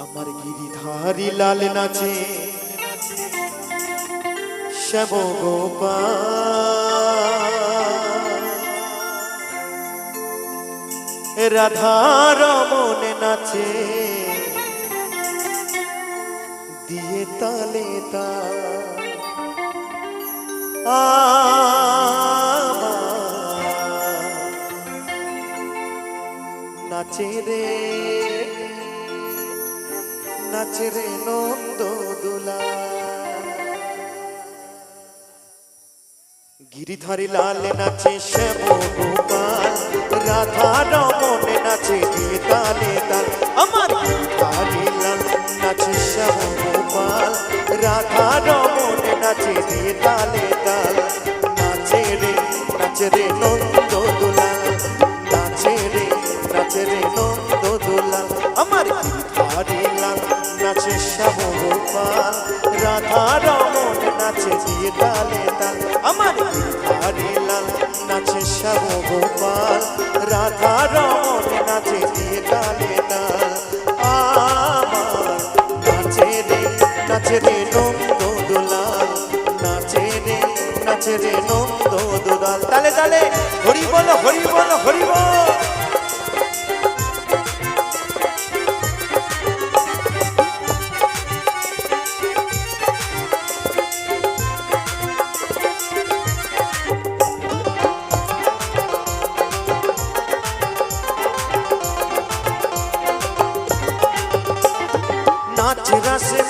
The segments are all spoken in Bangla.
আমার গিরিধারি লাল নাচে। শ্যাম রাধা রমন নাচে। দিয়ে তালে তা। নাচে রে। নাচে রে নন্দ দোলা। গিরিধারী লাল নাচে শ্যাম গোপাল, রাধা রমন নাচে দিয়ে তালে। তাল আমার গিরিধারী লাল নাচে শ্যাম গোপাল, রাধা রমন নাচে দিয়ে তালে তাল। নাচে রে নাচে রে নন্দ দোলা। নাচে রে নাচে রে নন্দ দোলা। আমার গিরিধারী লাল নাচে শ্যাম গোপাল রাধা রমন নাচে দিয়ে তালে তাল আমার হরি লাল নাচে শ্যাম গোপাল রাধা রমন নাচে দিয়ে তালে তাল আমার নাচে রে নাচে রে নন্দ দোলাল, নাচে রে নাচে রে নন্দ দোলাল। তালে তালে, হরি বল হরি বল হরি বল।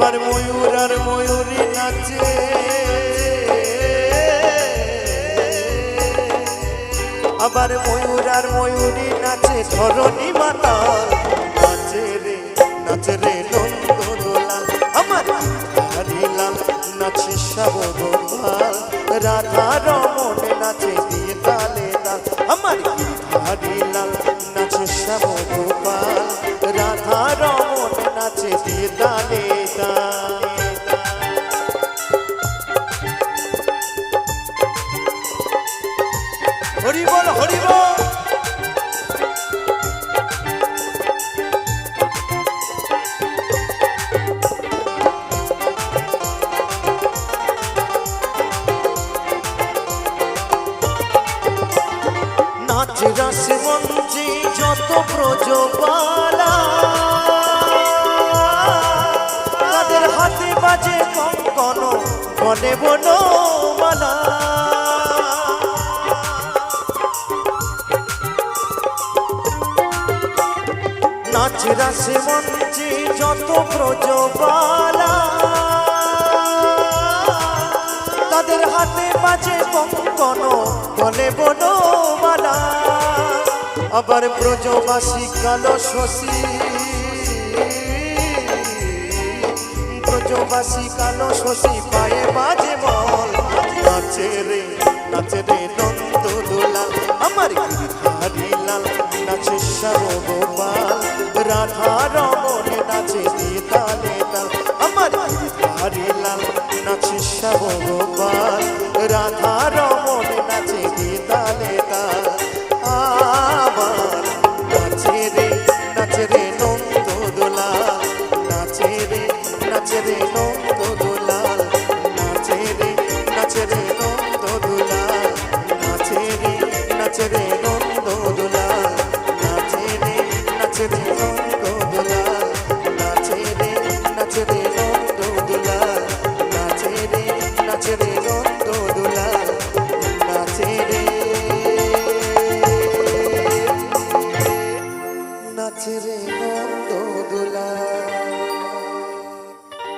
আবার ময়ূর আর ময়ূরী নাচে। আবার ময়ূর আর ময়ূরী নাচে, ধরণী মাতা নাচে রে নাচে রে নন্দ আমার নাচে সব রাধা রমন নাচে নাচ রাস মঞ্চে যত ব্রজবালা তাদের হাতে বাজে কঙ্কন বনে নাচ মঞ্চে যত ব্রজবালা তাদের হাতে বাজে কঙ্কন বলে বনমালা। আবার ব্রজবাসী কালো শশী। ব্রজবাসী কালো শশী পায়ে বাজে বল। নাচে রে নাচে রে নন্দ দোলাল আমার গিরিধারী লাল, নাচে শ্যাম গোপাল রাধা রমন নাচে গীতা শ্যাম গোপাল রাধার